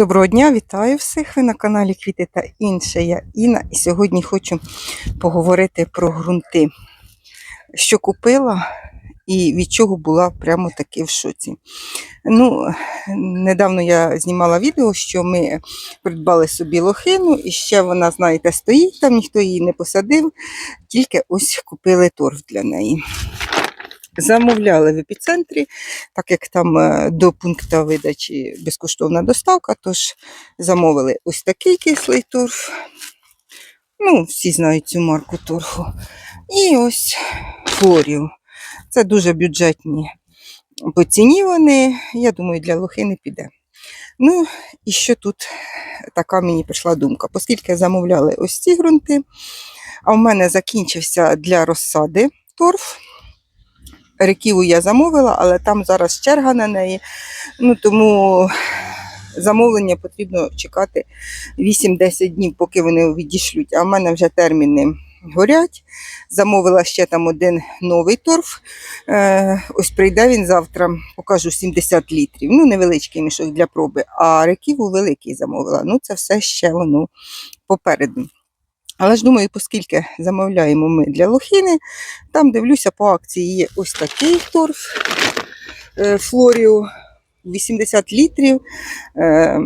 Доброго дня, вітаю всіх. Ви на каналі Квіти та інше. Я Інна. І сьогодні хочу поговорити про ґрунти, що купила і від чого була прямо таки в шоці. Ну, недавно я знімала відео, що ми придбали собі лохину, і ще вона, знаєте, стоїть там, ніхто її не посадив, тільки ось купили торф для неї. Замовляли в епіцентрі, так як там е, до пункту видачі безкоштовна доставка, тож замовили ось такий кислий торф. Ну, всі знають цю марку торфу. І ось флорів. Це дуже бюджетні по ціні вони. Я думаю, для лохини піде. Ну, і що тут така мені прийшла думка. Оскільки замовляли ось ці ґрунти, а в мене закінчився для розсади торф. Реківу я замовила, але там зараз черга на неї. Ну тому замовлення потрібно чекати 8-10 днів, поки вони відійшлють. А в мене вже терміни горять. Замовила ще там один новий торф. Е, ось прийде він завтра, покажу 70 літрів. Ну, невеличкий мішок для проби, а реківу великий замовила. Ну, це все ще воно попереду. Але ж думаю, оскільки замовляємо ми для лохини, там дивлюся по акції є ось такий торф е, Флоріо 80 літрів, е,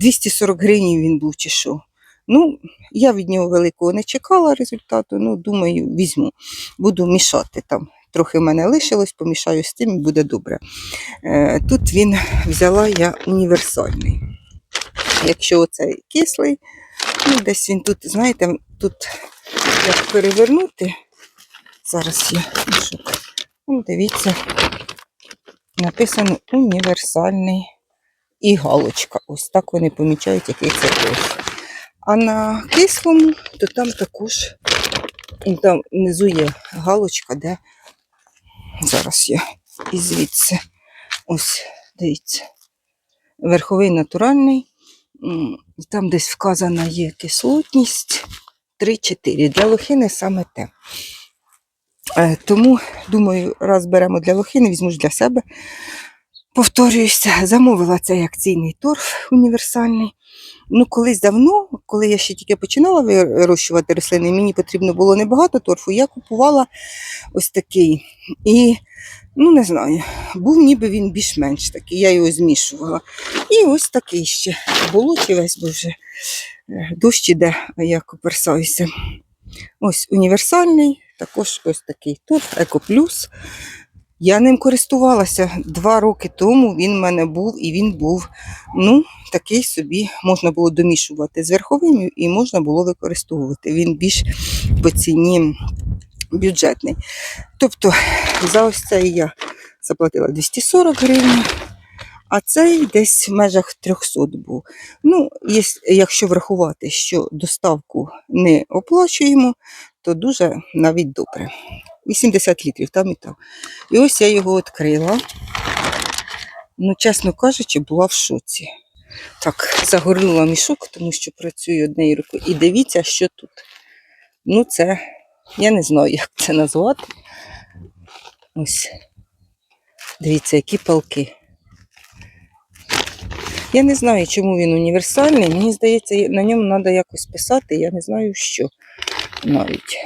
240 гривень він був чи що. Ну, я від нього великого не чекала результату, ну, думаю, візьму. Буду мішати там. Трохи в мене лишилось, помішаю з тим і буде добре. Е, Тут він взяла я універсальний. Якщо оцей кислий, ну, десь він тут, знаєте, тут як перевернути. Зараз пишу. Ну, дивіться, написано універсальний і галочка. Ось так вони помічають, який це торф. А на кислому, то там також там внизу є галочка, де зараз я і звідси. Ось, дивіться. Верховий натуральний. Там десь вказана є кислотність 3-4. Для лохини саме те. Е, Тому, думаю, раз беремо для лохини, візьму ж для себе. Повторююся, замовила цей акційний торф універсальний. Ну, колись давно, коли я ще тільки починала вирощувати рослини, мені потрібно було небагато торфу, я купувала ось такий. І, ну не знаю, був ніби він більш-менш такий, я його змішувала. І ось такий ще. Болоті весь, бо е, дощ іде, а я коперсаюся. Ось універсальний, також ось такий торф, Екоплюс. Я ним користувалася два роки тому. Він в мене був і він був ну, такий собі, можна було домішувати з верховим і можна було використовувати. Він більш по ціні бюджетний. Тобто за ось цей я заплатила 240 гривень, а цей десь в межах 300 був. Ну, якщо врахувати, що доставку не оплачуємо, то дуже навіть добре. 80 літрів там і там. І ось я його відкрила. Ну, чесно кажучи, була в шоці. Так, загорнула мішок, тому що працюю однією рукою. І дивіться, що тут. Ну, це, я не знаю, як це назвати. Ось. Дивіться, які палки. Я не знаю, чому він універсальний. Мені здається, на ньому треба якось писати, я не знаю, що навіть.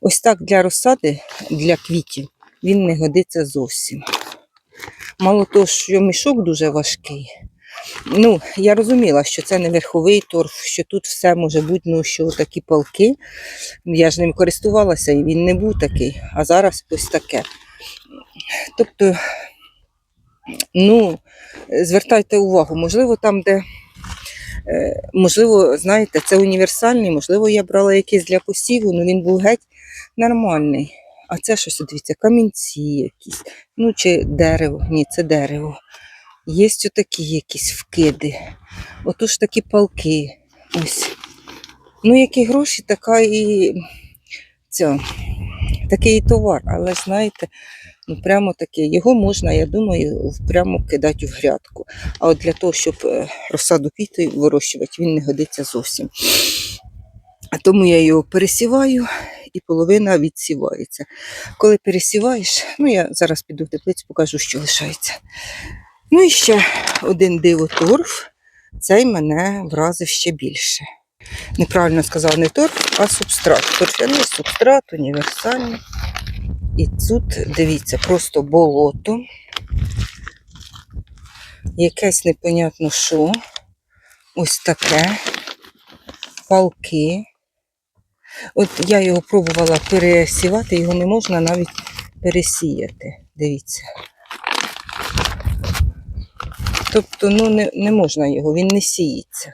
Ось так для розсади, для квітів, він не годиться зовсім. Мало того, що мішок дуже важкий. Ну, я розуміла, що це не верховий торф, що тут все може бути, ну, що такі палки. Я ж ним користувалася і він не був такий, а зараз ось таке. Тобто, ну, звертайте увагу, можливо, там, де, е, можливо, знаєте, це універсальний, можливо, я брала якийсь для посіву, але він був геть нормальний. А це щось, дивіться, камінці якісь. Ну, чи дерево. Ні, це дерево. Є отакі якісь вкиди. Отож такі палки. Ось. Ну, які гроші, така і ця, такий і товар. Але знаєте, ну прямо таке. Його можна, я думаю, прямо кидати в грядку. А от для того, щоб е, розсаду квітів вирощувати, він не годиться зовсім. А тому я його пересіваю і половина відсівається. Коли пересіваєш, ну я зараз піду в теплицю, покажу, що лишається. Ну і ще один дивоторф. цей мене вразив ще більше. Неправильно сказав не торф, а субстрат. Торфяний субстрат, універсальний. І тут, дивіться, просто болото. Якесь непонятно що. Ось таке. Палки. От я його пробувала пересівати, його не можна навіть пересіяти. Дивіться. Тобто, ну, не, не можна його, він не сіється.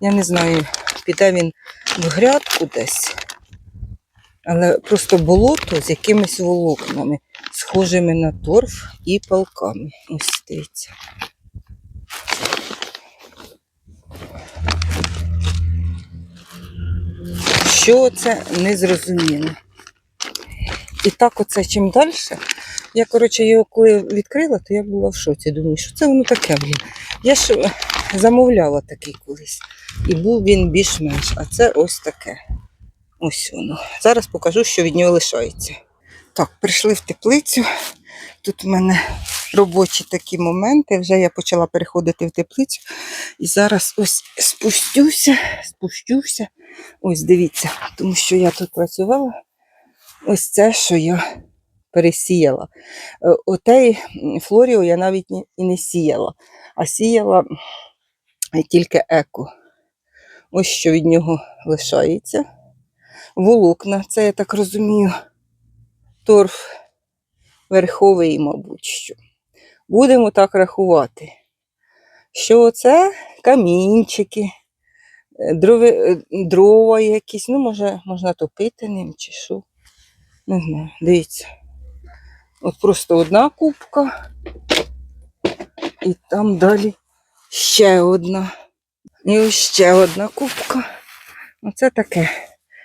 Я не знаю, піде він в грядку десь, але просто болото з якимись волокнами, схожими на торф і палками. Ось дивіться. Що це не зрозуміло. І так оце чим далі. Я, коротше, його коли відкрила, то я була в шоці. Думаю, що це воно таке, блін. Я ж е, замовляла такий колись. І був він більш-менш. А це ось таке. Ось воно. Зараз покажу, що від нього лишається. Так, прийшли в теплицю. Тут в мене робочі такі моменти. Вже я почала переходити в теплицю. І зараз ось спустюся, спущуся. Ось дивіться, тому що я тут працювала. Ось це, що я пересіяла. Е, Отей флоріо я навіть і не сіяла, а сіяла тільки еко. Ось що від нього лишається. Волокна, це я так розумію, торф верховий, мабуть. що. Будемо так рахувати. Що це камінчики, е, е, дрова якісь, ну, може, можна топити ним чи що. Не знаю, дивіться. От просто одна кубка, і там далі ще одна. І ось ще одна кубка. Оце таке.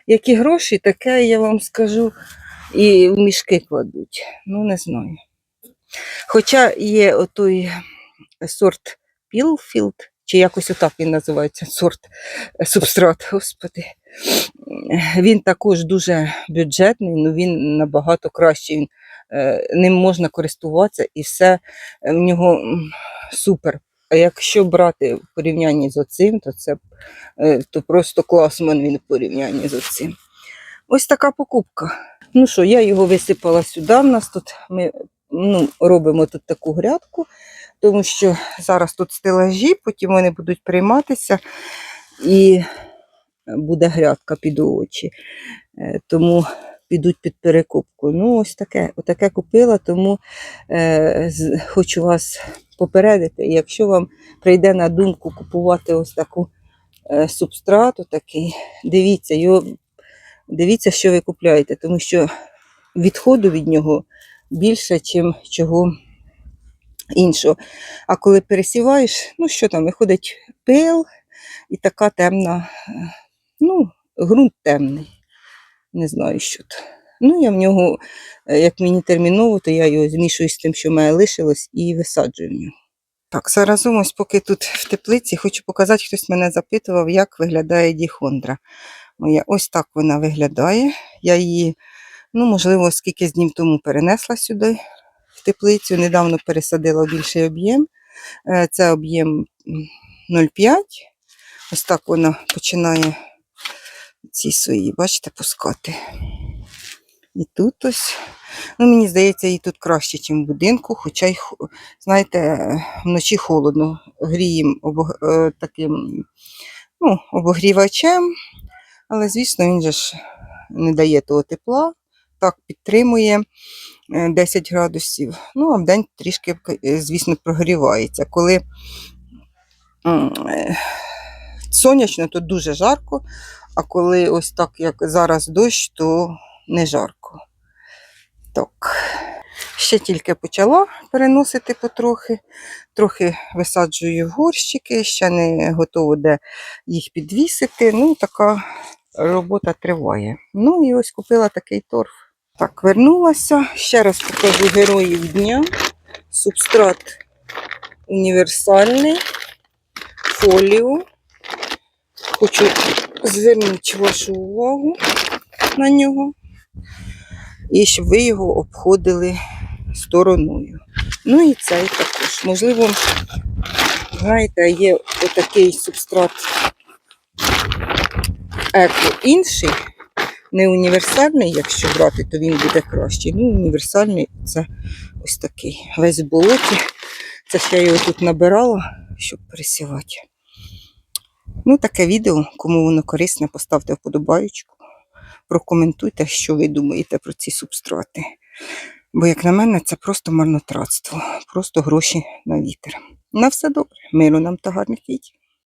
Які гроші, таке я вам скажу, і в мішки кладуть. Ну, не знаю. Хоча є отой сорт Пілфілд, чи якось отак він називається, сорт е, субстрат, господи. Він також дуже бюджетний, ну він набагато кращий. Він, е, ним можна користуватися і все е, в нього супер. А якщо брати в порівнянні з оцим, то це то просто класман він в порівнянні з оцим. Ось така покупка. Ну що, я його висипала сюди. У нас тут ми ну, робимо тут таку грядку, тому що зараз тут стелажі, потім вони будуть прийматися і буде грядка під очі. Е, Тому підуть під перекупку. Ну, ось таке, отаке купила, тому е, хочу вас попередити, якщо вам прийде на думку купувати ось таку е, субстрату, такий, дивіться, його, дивіться, що ви купляєте, тому що відходу від нього більше, ніж чого іншого. А коли пересіваєш, ну що там, виходить пил і така темна, е, ну, ґрунт темний. Не знаю, що то. Ну, я в нього, е, як мені терміново, то я його змішую з тим, що в мене лишилось, і висаджую в нього. Так, заразом, ось поки тут в теплиці, хочу показати, хтось мене запитував, як виглядає діхондра. Моя ось так вона виглядає. Я її, ну, можливо, скільки з днів тому перенесла сюди, теплицю. Недавно пересадила більший об'єм. Е, Це об'єм 0,5. Ось так вона починає ці свої, бачите, пускати. І тут ось. Ну, мені здається, і тут краще, ніж в будинку, хоча й, знаєте, вночі холодно. Гріємо обог... е, таким ну, обогрівачем, але, звісно, він же ж не дає того тепла. Так, підтримує 10 градусів. Ну, а вдень трішки, е, звісно, прогрівається. Коли е, сонячно, то дуже жарко, а коли ось так, як зараз дощ, то не жарко. Так. Ще тільки почала переносити потрохи. Трохи висаджую горщики, ще не готово де їх підвісити. Ну, така робота триває. Ну і ось купила такий торф. Так, вернулася. Ще раз покажу героїв дня. Субстрат універсальний, фоліо. Хочу звернути вашу увагу на нього. І щоб ви його обходили стороною. Ну і цей також. Можливо, Знаєте, є отакий субстрат еко інший, не універсальний, якщо брати, то він буде кращий. Ну, універсальний це ось такий. Весь в болоті. Це ж я його тут набирала, щоб присівати. Ну, таке відео, кому воно корисне, поставте вподобаючку. Прокоментуйте, що ви думаєте про ці субстрати. Бо, як на мене, це просто марнотратство, просто гроші на вітер. На все добре. Миру нам та гарних відео.